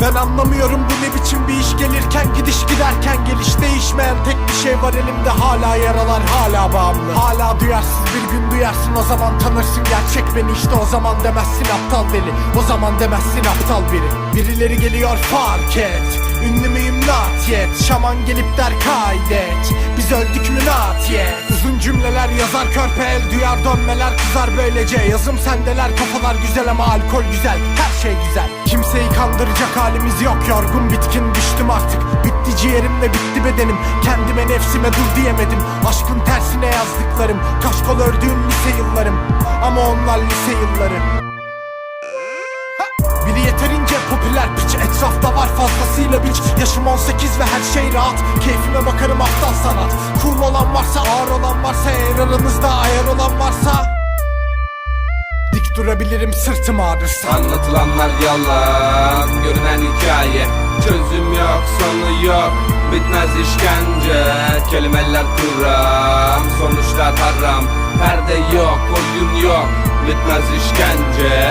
Ben anlamıyorum bu ne biçim bir iş gelirken gidiş giderken geliş değişmeyen tek bir şey var elimde. Hala yaralar hala bağımlı. Hala duyarsız bir gün duyarsın o zaman tanırsın. Gerçek beni işte o zaman demezsin aptal deli O zaman demezsin aptal biri. Birileri geliyor fark et. Ünlü müyüm? Not yet. Şaman gelip der kaydet. Biz öldük mü? Not yet. Uzun cümleler yazar körpe el duyar dönmeler kızar. Böylece Yazım sendeler. Kafalar güzel ama alkol güzel. Her şey güzel. Kimseyi kandıracak halimiz yok. Yorgun bitkin düştüm artık. Bitti ciğerim ve bitti bedenim. Kendime nefsime dur diyemedim. Aşkın tersine yazdıklarım. Kaşkol ördüğüm lise yıllarım. Ama onlar lise yılları. Biri yeterince popüler piç. Etrafta var fazlasıyla biç. Yaşım 18 ve her şey rahat. Keyfime bakarım aptal sanat. Cool olan varsa ağır olan varsa Eğer aranızda ayar olan varsa durabilirim sırtım ağrırsa Anlatılanlar yalan Görünen hikaye. Çözüm yok sonu yok Bitmez işkence. Kelimeler kuram Sonuçlar haram. Perde yok oyun yok Bitmez işkence